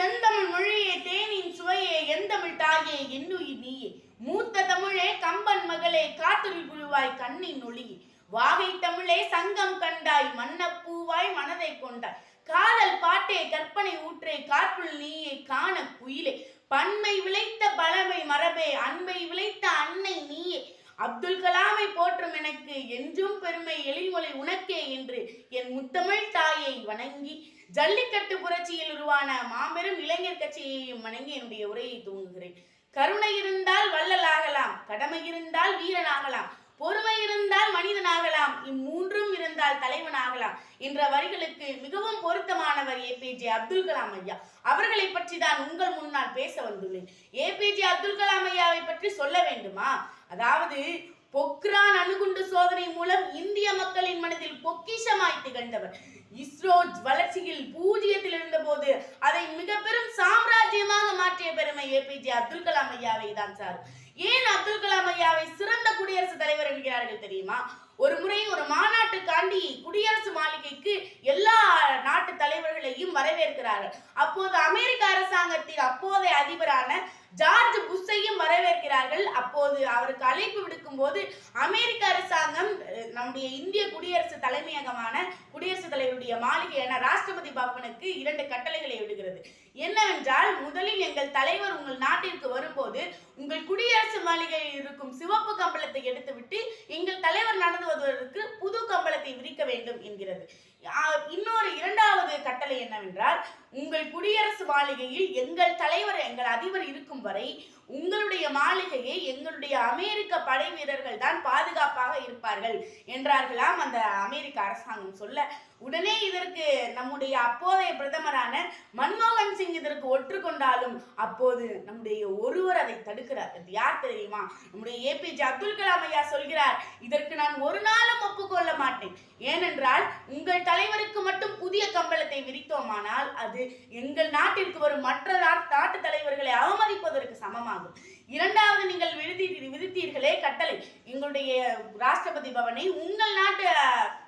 செந்தமிழ் மொழியே தேனின் சுவையே எந்தமிழ் தாயே என்னுயிர் நீயே. மூத்த தமிழே கம்பன் மகளே காத்துரி புழுவாய் கண்ணின் ஒளி. வாகை தமிழே சங்கம் கண்டாய் மன்னப்பூவாய் மனதை கொண்டாய். காதல் பாட்டே கற்பனை ஊற்றே காற்றுள் நீயே காண குயிலே. பன்மை விளைத்த பழமை மரபே அன்பை விளைத்த அன்னை நீயே. அப்துல் கலாமை போற்றும் எனக்கு என்றும் பெருமை எழில்மொழி உனக்கே என்று முத்தமிழ் தாயை வணங்கி ஜல்லிக்கட்டு புரட்சியில் உருவான மாபெரும் இளைஞர் கட்சியையும் வணங்கி என்னுடைய உரையை தூங்குகிறேன் கருணை இருந்தால் வள்ளலாகலாம் கடமை இருந்தால் வீரனாகலாம் பொறுமை இருந்தால் மனிதனாகலாம் இம்மூன்றும் இருந்தால் தலைவனாகலாம் என்ற வரிகளுக்கு மிகவும் பொருத்தமானவர் ஏபிஜே அப்துல் கலாம் ஐயா. அவர்களை பற்றி தான் உங்கள் முன்னால் பேச வந்துள்ளேன். ஏபிஜே அப்துல் கலாம் ஐயாவை பற்றி சொல்ல வேண்டுமா? அதாவது பொக்ரான் அணுகுண்டு சோதனை மூலம் இந்திய மக்களின் மனதில் பொக்கிஷமாய் திகழ்ந்தவர். இஸ்ரோ வளர்ச்சியில் பூஜ்ஜியத்தில் இருந்தபோது அதை மிக பெரும் சாம்ராஜ்யமாக மாற்றிய பெருமை ஏபிஜே அப்துல் கலாம் ஐயாவை தான் சார். ஏன் அப்துல் கலாம் ஐயாவை சிறந்த குடியரசுத் தலைவர் என்கிறார்கள் தெரியுமா? ஒரு முறை ஒரு மாநாட்டுக்காண்டி குடியரசு மாளிகைக்கு எல்லா நாட்டு தலைவர்களையும் வரவேற்கிறார்கள். அப்போது அமெரிக்க அரசாங்கத்தின் அப்போதைய அதிபரான ஜார்ஜ் புஷ்ஷையும் வரவேற்கிறார்கள். அப்போது அவருக்கு அழைப்பு விடுக்கும் போது அமெரிக்க அரசாங்கம் நம்முடைய இந்திய குடியரசு தலைமையகமான குடியரசுத் தலைவருடைய மாளிகையான ராஷ்டிரபதி பவனுக்கு இரண்டு கட்டளைகளை விடுகிறது. என்னவென்றால் முதலில் எங்கள் தலைவர் உங்கள் நாட்டிற்கு வரும்போது உங்கள் குடியரசு மாளிகையில் இருக்கும் சிவப்பு கம்பளத்தை எடுத்துவிட்டு எங்கள் தலைவர் நடந்து வருவதற்கு புது கம்பளத்தை விரிக்க வேண்டும் என்கிறது. இன்னொரு இரண்டாவது கட்டளை என்னவென்றால் உங்கள் குடியரசு மாளிகையில் எங்கள் தலைவர் எங்கள் அதிபர் இருக்கும் வரை உங்களுடைய மாளிகையை எங்களுடைய அமெரிக்க படை வீரர்கள் தான் பாதுகாப்பாக இருப்பார்கள் என்றார்களாம் அந்த அமெரிக்க அரசாங்கம் சொல்ல. உடனே இதற்கு நம்முடைய அப்போதைய பிரதமரான மன்மோகன் சிங் இதற்கு ஒற்றுக்கொண்டாலும் அப்போது நம்முடைய ஒருவர் அதை தடுக்கிறார். அது யார் தெரியுமா? நம்முடைய ஏபிஜே அப்துல் கலாம் ஐயா சொல்கிறார் இதற்கு நான் ஒரு நாள் மாட்டேன். ஏனென்றால் உங்கள் தலைவருக்கு மட்டும் புதிய கம்பளத்தை விரித்தோமானால் அது எங்கள் நாட்டிற்கு வரும் மற்ற நாட்டு தலைவர்களை அவமதிப்பதற்கு சமமாகும். இரண்டாவது நீங்கள் விடுதி விதித்தீர்களே கட்டளை. எங்களுடைய ராஷ்டிரபதி பவனை உங்கள் நாட்டு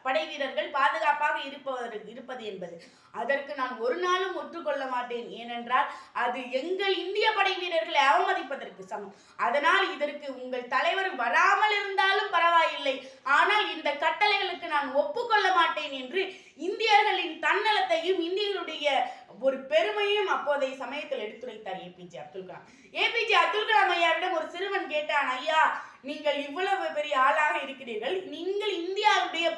படை வீரர்கள் பாதுகாப்பாக இருப்பதற்கு இருப்பது என்பது. அதற்கு நான் ஒரு நாளும் ஒற்றுக்கொள்ள மாட்டேன். ஏனென்றால் அது எங்கள் இந்திய படை வீரர்களை அவமதிப்பதற்கு சமம். அதனால் இதற்கு உங்கள் தலைவர் வராமல் இருந்தாலும் பரவாயில்லை. ஆனால் இந்த கட்டளைகளுக்கு நான் ஒப்புக்கொள்ள மாட்டேன் என்று இந்தியர்களின் தன்னலத்தையும் இந்தியர்களுடைய ஒரு பெருமையும் அப்போதைய சமயத்தில் எடுத்துரைத்தார் ஏபிஜே அப்துல் கலாம். ஏபிஜே அப்துல் கலாம் ஐயாவிடம் ஒரு சிறுவன் கேட்டான் ஐயா நீங்கள் இவ்வளவு பெரிய ஆளாக இருக்கிறீர்கள். நீங்கள் இந்தியா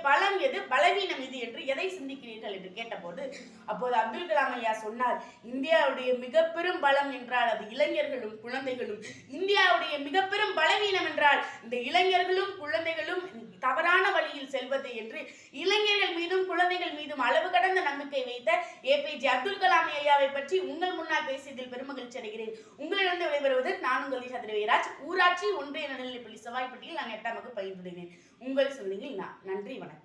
பலம் எது? பலவீனம் எது என்று எதை சிந்திக்கிறீர்கள் என்று கேட்டபோது அப்போது அப்துல் கலாம் ஐயா சொன்னார் இந்தியாவுடைய மிக பெரும் பலம் என்றால் அது இளைஞர்களும் குழந்தைகளும். இந்தியாவுடைய மிக பெரும் பலவீனம் என்றால் இந்த இளைஞர்களும் குழந்தைகளும் தவறான வழியில் செல்வது என்று இளைஞர்கள் மீதும் குழந்தைகள் மீதும் அளவு கடந்த நம்பிக்கை வைத்த ஏபிஜே அப்துல் கலாம் ஐயாவை பற்றி உங்கள் முன்னால் பேசியதில் பெருமகிழ்ச்சி அடைகிறேன். உங்களிடம் விடைபெறுவது நான் உங்கள் ஈஷா ஊராட்சி ஒன்றிய நடுநிலைப்பள்ளி செவ்வாய்ப்பட்டியில் நான் எட்டாம் வகுப்பு பயன்படுகிறேன் உங்கள் சொல்லியில் நான் நன்றி வணக்கம்.